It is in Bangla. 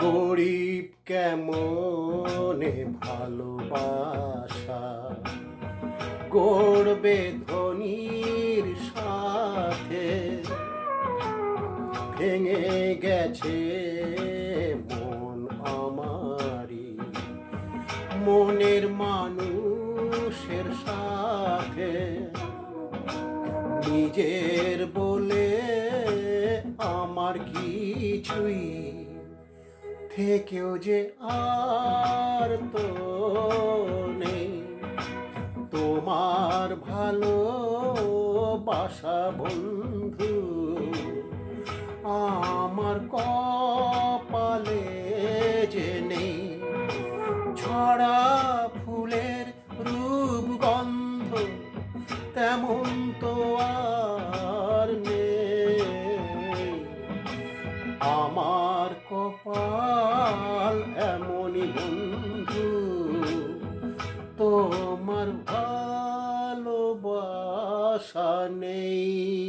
গরিব কেমনে ভালোবাসা? গড়বে ধনির সাথে। ভেঙে গেছে মন আমারি মনের মানুষের সাথে। নিজের বলে আমার কিছুই থেকেও যে আর তো নেই তোমার ভালো বাসা বন্ধু, আমার কপালে যে নেই, ছড়া ফুলের রূপ গন্ধ তেমন তো আর নেই। আমার কপাল এমনই বন্ধু। তোমার ভালোবাসা নেই।